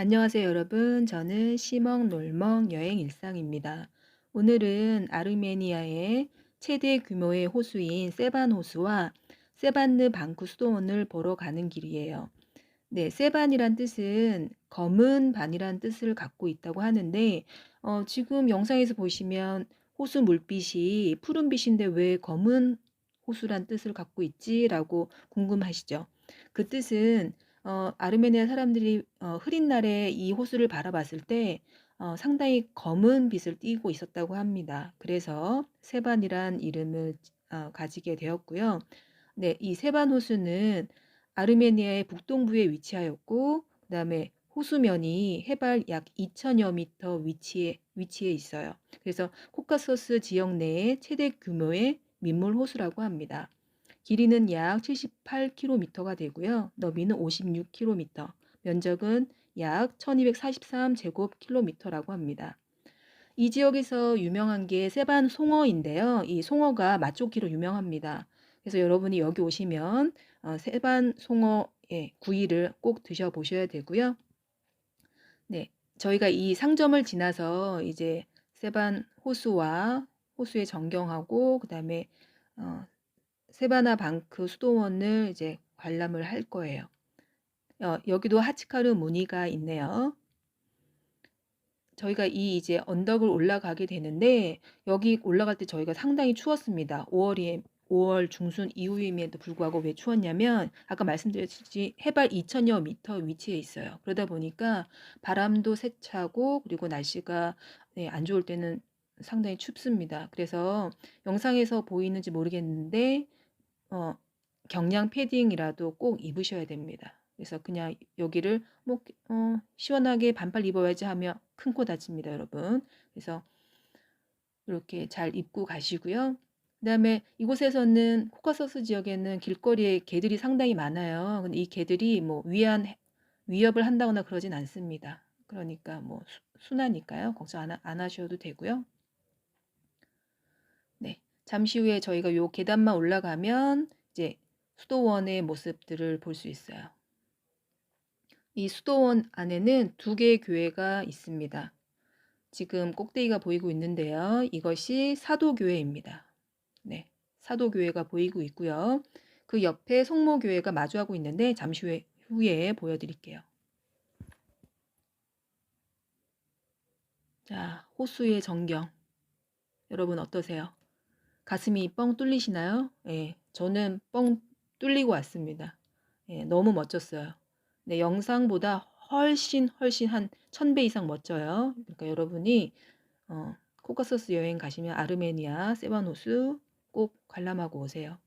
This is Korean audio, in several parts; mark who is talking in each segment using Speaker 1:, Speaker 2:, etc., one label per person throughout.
Speaker 1: 안녕하세요, 여러분. 저는 시멍 놀멍 여행 일상입니다. 오늘은 아르메니아의 최대 규모의 호수인 세반 호수와 세반느 방쿠 수도원을 보러 가는 길이에요. 네, 세반이란 뜻은 검은 반이란 뜻을 갖고 있다고 하는데, 어, 지금 영상에서 보시면 호수 물빛이 푸른빛인데 왜 검은 호수란 뜻을 갖고 있지라고 궁금하시죠? 그 뜻은 어, 아르메니아 사람들이 어, 흐린 날에 이 호수를 바라봤을 때 어, 상당히 검은 빛을 띠고 있었다고 합니다. 그래서 세반이란 이름을 어, 가지게 되었고요. 네, 이 세반 호수는 아르메니아의 북동부에 위치하였고, 그 다음에 호수면이 해발 약 2천여 미터 위치에, 위치해 있어요. 그래서 코카소스 지역 내의 최대 규모의 민물 호수라고 합니다. 길이는 약 78km가 되고요. 너비는 56km, 면적은 약 1243제곱킬로미터라고 합니다. 이 지역에서 유명한 게 세반 송어인데요. 이 송어가 맛좋기로 유명합니다. 그래서 여러분이 여기 오시면 어, 세반 송어의 구이를 꼭 드셔보셔야 되고요. 네, 저희가 이 상점을 지나서 이제 세반 호수와 호수의 전경하고 그 다음에 어, 세바나 방크 수도원을 이제 관람을 할 거예요. 어, 여기도 하치카르 무늬가 있네요. 저희가 이 이제 언덕을 올라가게 되는데 여기 올라갈 때 저희가 상당히 추웠습니다. 5월이 5월 중순 이후임에도 불구하고 왜 추웠냐면 아까 말씀드렸듯이 해발 2천여 미터 위치에 있어요. 그러다 보니까 바람도 세차고 그리고 날씨가 네, 안 좋을 때는 상당히 춥습니다. 그래서 영상에서 보이는지 모르겠는데 어, 경량 패딩이라도 꼭 입으셔야 됩니다. 그래서 그냥 여기를 뭐 어, 시원하게 반팔 입어야지 하며 큰 코 다칩니다, 여러분. 그래서 이렇게 잘 입고 가시고요. 그 다음에 이곳에서는 코카서스 지역에는 길거리에 개들이 상당히 많아요. 근데 이 개들이 뭐 위한 위협을 한다거나 그러진 않습니다. 그러니까 뭐 순하니까요. 걱정 안, 안 하셔도 되고요. 잠시 후에 저희가 요 계단만 올라가면 이제 수도원의 모습들을 볼 수 있어요. 이 수도원 안에는 두 개의 교회가 있습니다. 지금 꼭대기가 보이고 있는데요. 이것이 사도교회입니다. 네, 사도교회가 보이고 있고요. 그 옆에 성모교회가 마주하고 있는데 잠시 후에, 후에 보여드릴게요. 자, 호수의 전경. 여러분 어떠세요? 가슴이 뻥 뚫리시나요? 예, 저는 뻥 뚫리고 왔습니다. 예, 너무 멋졌어요. 네, 영상보다 훨씬 훨씬 한 천 배 이상 멋져요. 그러니까 여러분이 어, 코카서스 여행 가시면 아르메니아 세바노스 꼭 관람하고 오세요.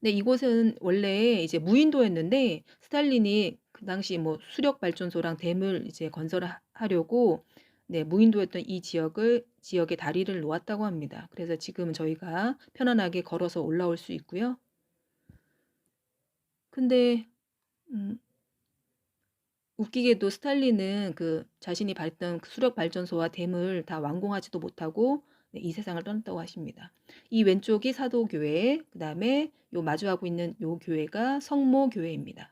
Speaker 1: 네, 이곳은 원래 이제 무인도였는데 스탈린이 그 당시 뭐 수력 발전소랑 댐을 이제 건설하려고 네, 무인도였던 이 지역을 지역에 다리를 놓았다고 합니다. 그래서 지금은 저희가 편안하게 걸어서 올라올 수 있고요. 근데 음, 웃기게도 스탈린은 그 자신이 발던 그 수력 발전소와 댐을 다 완공하지도 못하고 네, 이 세상을 떠났다고 하십니다. 이 왼쪽이 사도교회, 그 다음에 요 마주하고 있는 요 교회가 성모교회입니다.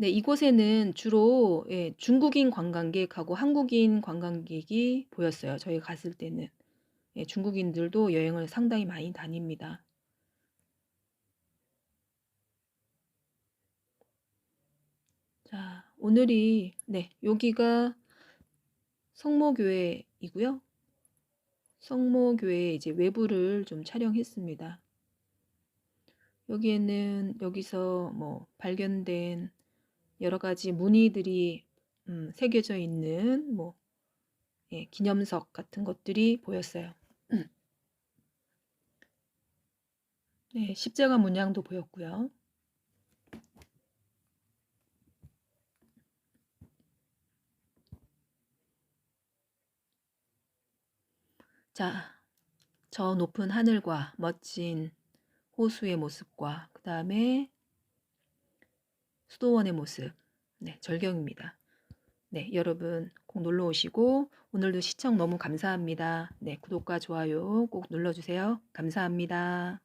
Speaker 1: 네, 이곳에는 주로 예, 중국인 관광객하고 한국인 관광객이 보였어요. 저희가 갔을 때는. 예, 중국인들도 여행을 상당히 많이 다닙니다. 자, 오늘이 네, 여기가 성모교회이고요. 성모교회 이제 외부를 좀 촬영했습니다. 여기에는 여기서 뭐 발견된 여러 가지 무늬들이 음, 새겨져 있는 뭐 예, 기념석 같은 것들이 보였어요. 네, 십자가 문양도 보였고요. 자, 저 높은 하늘과 멋진 호수의 모습과 그 다음에 수도원의 모습. 네, 절경입니다. 네, 여러분 꼭 놀러 오시고 오늘도 시청 너무 감사합니다. 네, 구독과 좋아요 꼭 눌러 주세요. 감사합니다.